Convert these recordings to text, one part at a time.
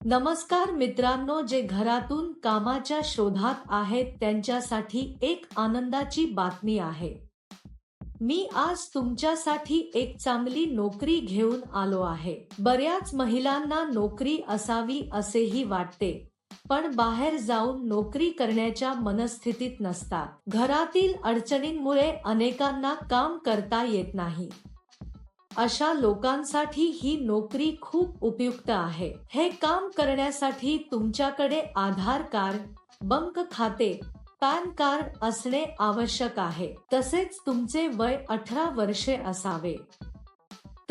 नमस्कार मित्रांनो जे घरातून कामाच्या शोधात आहेत त्यांच्यासाठी एक आनंदाची बातमी आहे. मी आज तुमच्यासाठी एक चांगली नोकरी घेऊन आलो आहे. बऱ्याच महिलांना नोकरी असावी असेही वाटते पण बाहेर जाऊन नोकरी करण्याच्या मनस्थितीत नसतात. घरातील अडचणींमुळे अनेकांना काम करता येत नाही. अशा लोकांसाठी ही नोकरी खूप उपयुक्त आहे. हे काम करण्यासाठी तुमच्याकडे आधार कार्ड बंक खाते पॅन कार्ड असणे आवश्यक आहे. तसेच तुमचे वय अठरा वर्षे असावे.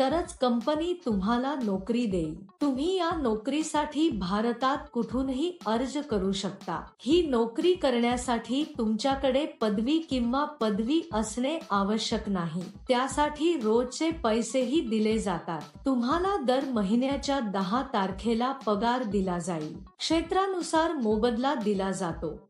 तरच कंपनी तुम्हाला नोकरी देईल. तुम्ही या नोकरीसाठी भारतात कुठूनही अर्ज करू शकता. ही नोकरी करण्यासाठी तुमच्याकडे पदवी किंवा पदवी असणे आवश्यक नाही. त्यासाठी रोजचे पैसेही दिले जातात. तुम्हाला दर महिन्याच्या दहा तारखेला पगार दिला जाईल. क्षेत्रानुसार मोबदला दिला जातो.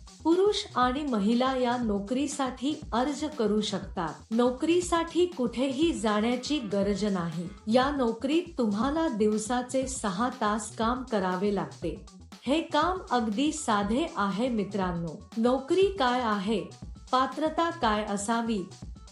पुरुष आणि महिला या नोकरीसाठी अर्ज करू शकतात. नोकरीसाठी कुठेही जाण्याची गरज नाही. या नोकरीत तुम्हाला दिवसाचे सहा तास काम करावे लागते. हे काम अगदी साधे आहे मित्रांनो. नोकरी काय आहे? पात्रता काय असावी?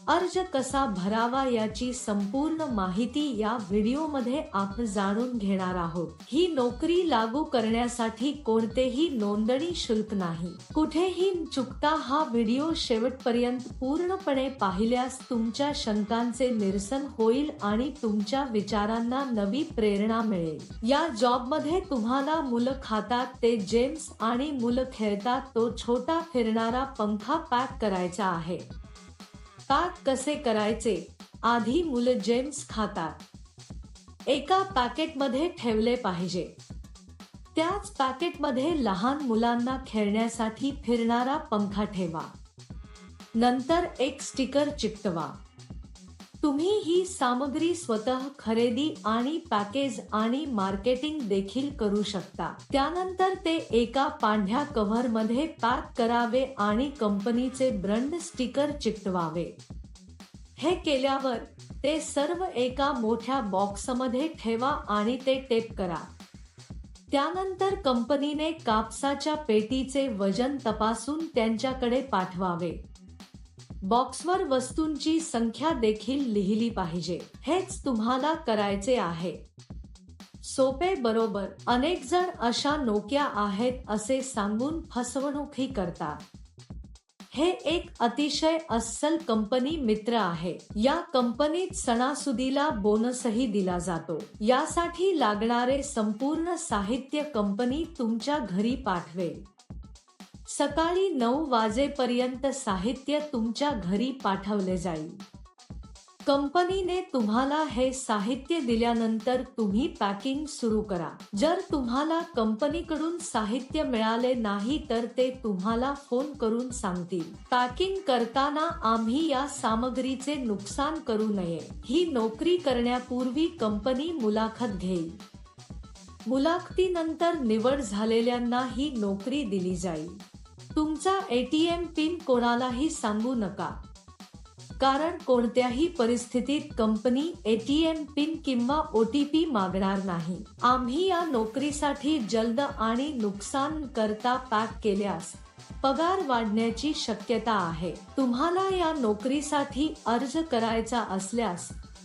अर्ज कसा भरावा याची संपूर्ण माहिती या व्हिडिओमध्ये आपण जाणून घेणार आहोत. ही नोकरी लागू करण्यासाठी कोणतेही नोंदणी शुल्क नाही. कुठेही चुकता हा व्हिडिओ शेवटपर्यंत पूर्णपणे पाहिल्यास तुमच्या शंकांचे निरसन होईल आणि तुमच्या विचारांना नवी प्रेरणा मिळेल. या जॉबमध्ये तुम्हाला मुलं खातात ते जेम्स आणि मुलं खेळतात तो छोटा फिरणारा पंखा पॅक करायचा आहे. पॅक कसे करायचे? आधी मुलं जेम्स खातात. एका पॅकेटमध्ये ठेवले पाहिजे. त्याच पॅकेटमध्ये लहान मुलांना खेळण्यासाठी फिरणारा पंखा ठेवा. नंतर एक स्टिकर चिकटवा. तुम्ही ही सामग्री स्वतः खरेदी आणि पॅकेज आणि मार्केटिंग देखील करू शकता. त्यानंतर ते एका पांढऱ्या कव्हरमध्ये पॅक करावे आणि कंपनीचे ब्रँड स्टिकर चिकटवावे. हे केल्यावर ते सर्व एका मोठ्या बॉक्समध्ये ठेवा आणि ते टेप करा. त्यानंतर कंपनीने कापसाच्या पेटीचे वजन तपासून त्यांच्याकडे पाठवावे. बॉक्सवर वस्तूंची संख्या देखील लिहिली पाहिजे. हेच तुम्हाला करायचे आहे. सोपे बरोबर अनेक जण अशा नोक्या आहेत असे सांगून फसवणूकही करतात. हे एक अतिशय अस्सल कंपनी मित्र आहे. या कंपनीत सणासुदीला बोनसही दिला जातो. यासाठी लागणारे संपूर्ण साहित्य कंपनी तुमच्या घरी पाठवेल. सकाळी नऊ वाजेपर्यंत साहित्य तुमच्या घरी पाठवले जाईल. कंपनीने तुम्हाला हे साहित्य दिल्यानंतर तुम्ही पॅकिंग सुरू करा. जर तुम्हाला कंपनीकडून साहित्य मिळाले नाही तर ते तुम्हाला फोन करून सांगतील. पॅकिंग करताना आम्ही या सामग्रीचे नुकसान करू नये. ही नोकरी करण्यापूर्वी कंपनी मुलाखत घेईल. मुलाखतीनंतर निवड झालेल्यांना ही नोकरी दिली जाईल. तुमचा एटीएम पिन कोणालाही सांगू नका. कारण कोणत्याही परिस्थितीत कंपनी एटीएम पिन किंवा ओटीपी मागणार नाही. आम्ही या नोकरीसाठी जलद आणि नुकसान करता पॅक केल्यास पगार वाढण्याची शक्यता आहे. तुम्हाला या नोकरीसाठी अर्ज करायचा असल्यास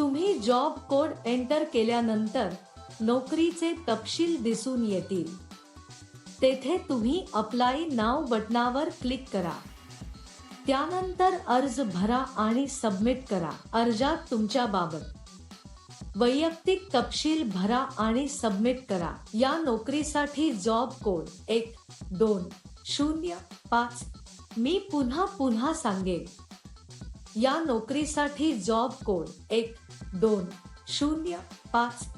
तुम्ही जॉब कोड एंटर केल्यानंतर नोकरीचे तपशील दिसून येतील. तेथे तुम्ही अप्लाय नाव बटनावर क्लिक करा. त्यानंतर अर्ज भरा आणि सबमिट करा. अर्जात तुमच्या बाबत वैयक्तिक तपशील भरा आणि सबमिट करा. या नोकरीसाठी जॉब कोड एक दोन शून्य पाच. मी पुन्हा पुन्हा सांगेन. या नोकरीसाठी जॉब कोड एक दोन शून्य पाच.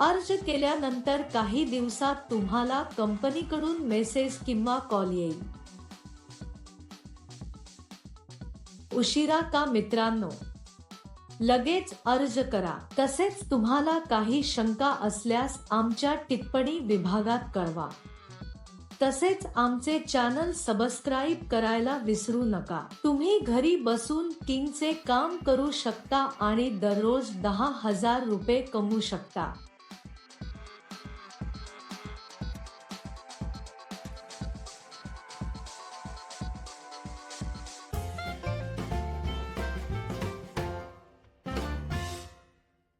अर्ज केल्यानंतर काही दिवसात तुम्हाला कंपनीकडून मेसेज किंवा कॉल येईल. उशिरा का मित्रांनो? लगेच अर्ज करा. तसेच तुम्हाला काही शंका असल्यास आमच्या टिप्पणी विभागात कळवा. तसेच आमचे चॅनल सबस्क्राईब करायला विसरू नका. तुम्ही घरी बसून किंगचे काम करू शकता आणि दररोज दहा हजार रुपये कमवू शकता.